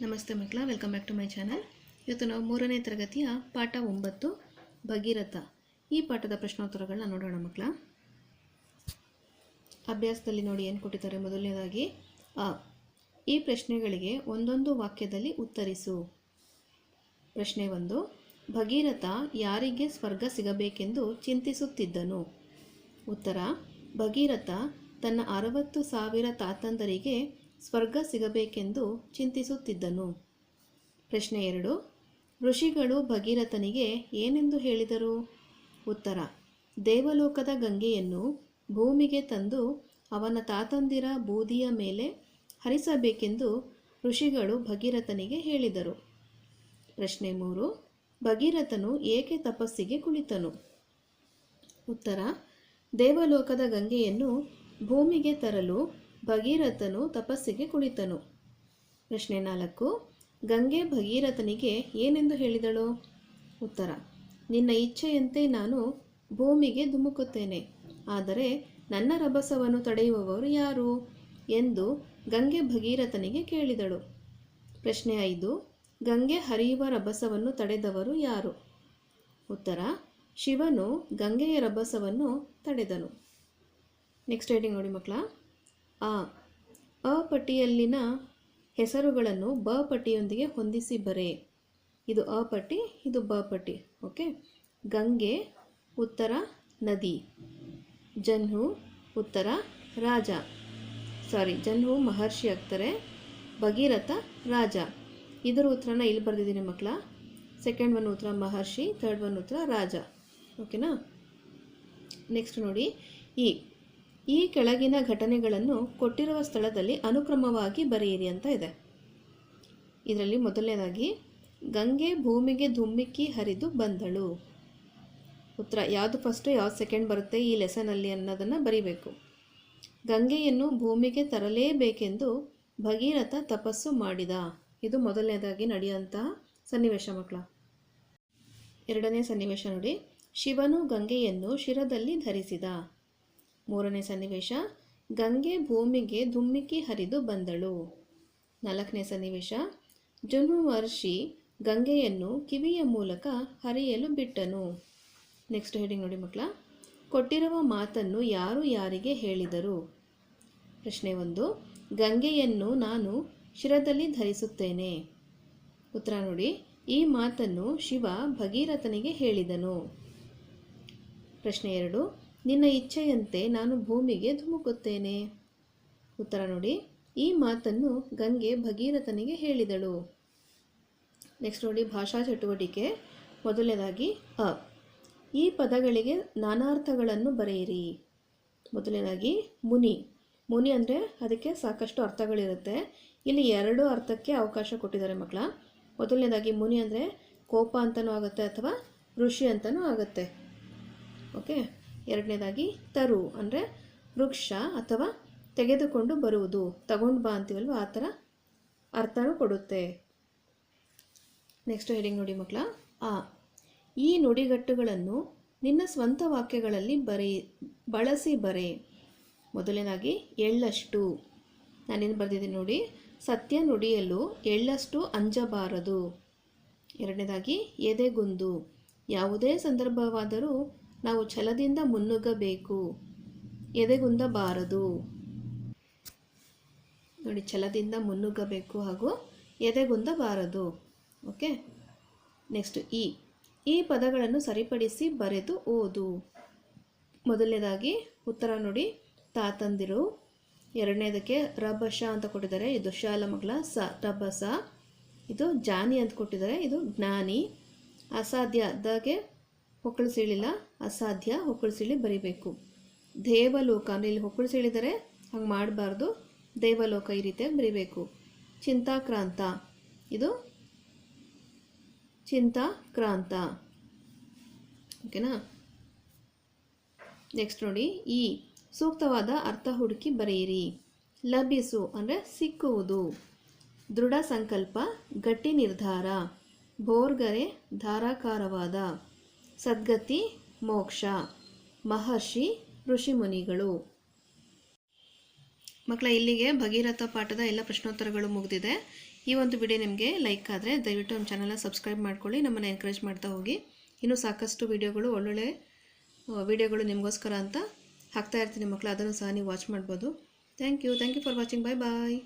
ನಮಸ್ತೆ ಮಕ್ಕಳ welcome back to my channel ಇವತ್ತು ನಾವು ಮೂರನೇ ತರಗತಿಯ ಪಾಠ ಒಂಬತ್ತು, ಭಗೀರಥ. ಈ ಪಾಠದ ಪ್ರಶ್ನೋತ್ತರಗಳನ್ನ ನೋಡೋಣ ಮಕ್ಕಳ. ಅಭ್ಯಾಸದಲ್ಲಿ ನೋಡಿ ಏನು ಕೊಟ್ಟಿದ್ದಾರೆ ಮೊದಲನೇದಾಗಿ, ಅ. ಈ ಪ್ರಶ್ನೆಗಳಿಗೆ ಒಂದೊಂದು ವಾಕ್ಯದಲ್ಲಿ ಉತ್ತರಿಸು. ಪ್ರಶ್ನೆ ಒಂದು, ಭಗೀರಥ ಯಾರಿಗೆ ಸ್ವರ್ಗ ಸಿಗಬೇಕೆಂದು ಚಿಂತಿಸುತ್ತಿದ್ದನು? ಉತ್ತರ, ಭಗೀರಥ ತನ್ನ ಅರವತ್ತು ಸಾವಿರ ತಾತಂದರಿಗೆ ಸ್ವರ್ಗ ಸಿಗಬೇಕೆಂದು ಚಿಂತಿಸುತ್ತಿದ್ದನು. ಪ್ರಶ್ನೆ ಎರಡು, ಋಷಿಗಳು ಭಗೀರಥನಿಗೆ ಏನೆಂದು ಹೇಳಿದರು? ಉತ್ತರ, ದೇವಲೋಕದ ಗಂಗೆಯನ್ನು ಭೂಮಿಗೆ ತಂದು ಅವನ ತಾತಂದಿರ ಬೂದಿಯ ಮೇಲೆ ಹರಿಸಬೇಕೆಂದು ಋಷಿಗಳು ಭಗೀರಥನಿಗೆ ಹೇಳಿದರು. ಪ್ರಶ್ನೆ ಮೂರು, ಭಗೀರಥನು ಏಕೆ ತಪಸ್ಸಿಗೆ ಕುಳಿತನು? ಉತ್ತರ, ದೇವಲೋಕದ ಗಂಗೆಯನ್ನು ಭೂಮಿಗೆ ತರಲು ಭಗೀರಥನು ತಪಸ್ಸಿಗೆ ಕುಳಿತನು. ಪ್ರಶ್ನೆ ನಾಲ್ಕು, ಗಂಗೆ ಭಗೀರಥನಿಗೆ ಏನೆಂದು ಹೇಳಿದಳು? ಉತ್ತರ, ನಿನ್ನ ಇಚ್ಛೆಯಂತೆ ನಾನು ಭೂಮಿಗೆ ಧುಮುಕುತ್ತೇನೆ, ಆದರೆ ನನ್ನ ರಭಸವನ್ನು ತಡೆಯುವವರು ಯಾರು? ಎಂದು ಗಂಗೆ ಭಗೀರಥನಿಗೆ ಕೇಳಿದಳು. ಪ್ರಶ್ನೆ ಐದು, ಗಂಗೆ ಹರಿಯುವ ರಭಸವನ್ನು ತಡೆದವರು ಯಾರು? ಉತ್ತರ, ಶಿವನು ಗಂಗೆಯ ರಭಸವನ್ನು ತಡೆದನು. ನೆಕ್ಸ್ಟ್ ರೈಟಿಂಗ್ ನೋಡಿ ಮಕ್ಕಳ. ಆ ಅ ಪಟ್ಟಿಯಲ್ಲಿನ ಹೆಸರುಗಳನ್ನು ಬ ಪಟ್ಟಿಯೊಂದಿಗೆ ಹೊಂದಿಸಿ ಬರೆ. ಇದು ಅ ಪಟ್ಟಿ, ಇದು ಬ ಪಟ್ಟಿ, ಓಕೆ? ಗಂಗೆ, ಉತ್ತರ ನದಿ. ಜನ್ಹು, ಉತ್ತರ ರಾಜ. ಸಾರಿ, ಜನ್ಹು ಮಹರ್ಷಿ ಆಗ್ತಾರೆ, ಭಗೀರಥ ರಾಜ. ಇದರ ಉತ್ತರನ ಇಲ್ಲಿ ಬರೆದಿದ್ದೀನಿ ಮಕ್ಕಳ ಸೆಕೆಂಡ್ ಒನ್ ಉತ್ತರ ಮಹರ್ಷಿ ಥರ್ಡ್ ಒನ್ ಉತ್ತರ ರಾಜ. ಓಕೆನಾ? ನೆಕ್ಸ್ಟ್ ನೋಡಿ, ಈ ಈ ಕೆಳಗಿನ ಘಟನೆಗಳನ್ನು ಕೊಟ್ಟಿರುವ ಸ್ಥಳದಲ್ಲಿ ಅನುಕ್ರಮವಾಗಿ ಬರೆಯಿರಿ ಅಂತ ಇದೆ. ಇದರಲ್ಲಿ ಮೊದಲನೇದಾಗಿ, ಗಂಗೆ ಭೂಮಿಗೆ ಧುಮ್ಮಿಕ್ಕಿ ಹರಿದು ಬಂದಳು. ಉತ್ತರ, ಯಾವುದು ಫಸ್ಟು ಯಾವ್ದು ಸೆಕೆಂಡ್ ಬರುತ್ತೆ ಈ ಲೆಸನಲ್ಲಿ ಅನ್ನೋದನ್ನು ಬರೀಬೇಕು. ಗಂಗೆಯನ್ನು ಭೂಮಿಗೆ ತರಲೇಬೇಕೆಂದು ಭಗೀರಥ ತಪಸ್ಸು ಮಾಡಿದ. ಇದು ಮೊದಲನೇದಾಗಿ ನಡೆಯುವಂತಹ ಸನ್ನಿವೇಶ ಮಕ್ಕಳ. ಎರಡನೇ ಸನ್ನಿವೇಶ ನೋಡಿ. ಶಿವನು ಗಂಗೆಯನ್ನು ಶಿರದಲ್ಲಿ ಧರಿಸಿದ. ಮೂರನೇ ಸನ್ನಿವೇಶ, ಗಂಗೆ ಭೂಮಿಗೆ ಧುಮ್ಮಿಕ್ಕಿ ಹರಿದು ಬಂದಳು. ನಾಲ್ಕನೇ ಸನ್ನಿವೇಶ ಜುನುವರ್ಷಿ ಗಂಗೆಯನ್ನು ಕಿವಿಯ ಮೂಲಕ ಹರಿಯಲು ಬಿಟ್ಟನು. ನೆಕ್ಸ್ಟ್ ಹೆಡಿಂಗ್ ನೋಡಿ ಮಕ್ಕಳ, ಕೊಟ್ಟಿರುವ ಮಾತನ್ನು ಯಾರು ಯಾರಿಗೆ ಹೇಳಿದರು? ಪ್ರಶ್ನೆ ಒಂದು, ಗಂಗೆಯನ್ನು ನಾನು ಶಿರದಲ್ಲಿ ಧರಿಸುತ್ತೇನೆ. ಉತ್ತರ ನೋಡಿ, ಈ ಮಾತನ್ನು ಶಿವ ಭಗೀರಥನಿಗೆ ಹೇಳಿದನು. ಪ್ರಶ್ನೆ ಎರಡು ನಿನ್ನ ಇಚ್ಛೆಯಂತೆ ನಾನು ಭೂಮಿಗೆ ಧುಮುಕುತ್ತೇನೆ. ಉತ್ತರ ನೋಡಿ, ಈ ಮಾತನ್ನು ಗಂಗೆ ಭಗೀರಥನಿಗೆ ಹೇಳಿದಳು. ನೆಕ್ಸ್ಟ್ ನೋಡಿ, ಭಾಷಾ ಚಟುವಟಿಕೆ. ಮೊದಲನೇದಾಗಿ, ಅ. ಈ ಪದಗಳಿಗೆ ನಾನಾರ್ಥಗಳನ್ನು ಬರೆಯಿರಿ. ಮೊದಲನೇದಾಗಿ, ಮುನಿ. ಮುನಿ ಅಂದರೆ ಅದಕ್ಕೆ ಸಾಕಷ್ಟು ಅರ್ಥಗಳಿರುತ್ತೆ. ಇಲ್ಲಿ ಎರಡು ಅರ್ಥಕ್ಕೆ ಅವಕಾಶ ಕೊಟ್ಟಿದ್ದಾರೆ ಮಕ್ಕಳ. ಮೊದಲನೇದಾಗಿ, ಮುನಿ ಅಂದರೆ ಕೋಪ ಅಂತಲೂ ಆಗುತ್ತೆ ಅಥವಾ ಋಷಿ ಅಂತಲೂ ಆಗುತ್ತೆ. ಓಕೆ ಎರಡನೇದಾಗಿ ತರು ಅಂದರೆ ವೃಕ್ಷ ಅಥವಾ ತೆಗೆದುಕೊಂಡು ಬರುವುದು. ತಗೊಂಡು ಬಾ ಅಂತೀವಲ್ವ? ಆ ಥರ ಅರ್ಥನೂ ಕೊಡುತ್ತೆ. ನೆಕ್ಸ್ಟ್ ಹೆಡಿಂಗ್ ನೋಡಿ ಮಕ್ಕಳ. ಆ, ಈ ನುಡಿಗಟ್ಟುಗಳನ್ನು ನಿನ್ನ ಸ್ವಂತ ವಾಕ್ಯಗಳಲ್ಲಿ ಬರೆ, ಬಳಸಿ ಬರೆ. ಮೊದಲನೇದಾಗಿ ಎಳ್ಳಷ್ಟು. ನಾನೇನು ಬರೆದಿದ್ದೀನಿ ನೋಡಿ? ಸತ್ಯ ನುಡಿಯಲು ಎಳ್ಳಷ್ಟು ಅಂಜಬಾರದು. ಎರಡನೇದಾಗಿ ಎದೆಗುಂದು. ಯಾವುದೇ ಸಂದರ್ಭವಾದರೂ ನಾವು ಛಲದಿಂದ ಮುನ್ನುಗ್ಗಬೇಕು. ಎದೆಗುಂದಬಾರದು. ನೋಡಿ, ಛಲದಿಂದ ಮುನ್ನುಗ್ಗಬೇಕು ಹಾಗೂ ಎದೆಗುಂದಬಾರದು. ಓಕೆ? ನೆಕ್ಸ್ಟ್, ಈ. ಈ ಪದಗಳನ್ನು ಸರಿಪಡಿಸಿ ಬರೆದು ಓದು. ಮೊದಲನೇದಾಗಿ ಉತ್ತರ ನೋಡಿ, ತಾತಂದಿರು. ಎರಡನೇದಕ್ಕೆ ರಭಸ ಅಂತ ಕೊಟ್ಟಿದ್ದಾರೆ. ಇದು ಶಾಲ ಮಗಳ, ಸ, ರಭಸ. ಇದು ಜಾನಿ ಅಂತ ಕೊಟ್ಟಿದ್ದಾರೆ. ಇದು ಜ್ಞಾನಿ. ಅಸಾಧ್ಯ ದಗೆ ಹೊಕ್ಕಳು ಸೀಳಿಲ್ಲ, ಅಸಾಧ್ಯ ಹೊಕ್ಕಳು ಸೀಳಿ ಬರೀಬೇಕು. ದೇವಲೋಕ ಅಂದರೆ ಇಲ್ಲಿ ಹೊಕ್ಕಳು ಸೀಳಿದರೆ ಹಂಗೆ ಮಾಡಬಾರ್ದು. ದೇವಲೋಕ ಈ ರೀತಿಯಾಗಿ ಬರೀಬೇಕು. ಚಿಂತಾಕ್ರಾಂತ. ಇದು ಚಿಂತಾಕ್ರಾಂತ. ಓಕೆನಾ? ನೆಕ್ಸ್ಟ್ ನೋಡಿ. ಈ ಸೂಕ್ತವಾದ ಅರ್ಥ ಹುಡುಕಿ ಬರೆಯಿರಿ. ಲಭಿಸು ಅಂದರೆ ಸಿಕ್ಕುವುದು. ದೃಢ ಸಂಕಲ್ಪ, ಗಟ್ಟಿ ನಿರ್ಧಾರ. ಬೋರ್ಗರೆ ಧಾರಾಕಾರವಾದ. ಸದ್ಗತಿ, ಮೋಕ್ಷ, ಮಹರ್ಷಿ, ಋಷಿಮುನಿಗಳು. ಮಕ್ಕಳ ಇಲ್ಲಿಗೆ ಭಗೀರಥ ಪಾಠದ ಎಲ್ಲ ಪ್ರಶ್ನೋತ್ತರಗಳು ಮುಗಿದಿದೆ. ಈ ಒಂದು ವಿಡಿಯೋ ನಿಮಗೆ ಲೈಕ್ ಆದರೆ ದಯವಿಟ್ಟು ನಮ್ಮ ಚಾನಲ್ನ ಸಬ್ಸ್ಕ್ರೈಬ್ ಮಾಡ್ಕೊಳ್ಳಿ, ನಮ್ಮನ್ನು ಎನ್ಕರೇಜ್ ಮಾಡ್ತಾ ಹೋಗಿ. ಇನ್ನೂ ಸಾಕಷ್ಟು ವಿಡಿಯೋಗಳು, ಒಳ್ಳೊಳ್ಳೆ ವಿಡಿಯೋಗಳು ನಿಮಗೋಸ್ಕರ ಅಂತ ಹಾಕ್ತಾ ಇರ್ತೀನಿ ಮಕ್ಕಳು ಅದನ್ನು ಸಹ ನೀವು ವಾಚ್ ಮಾಡ್ಬೋದು. Thank you thank you for watching bye bye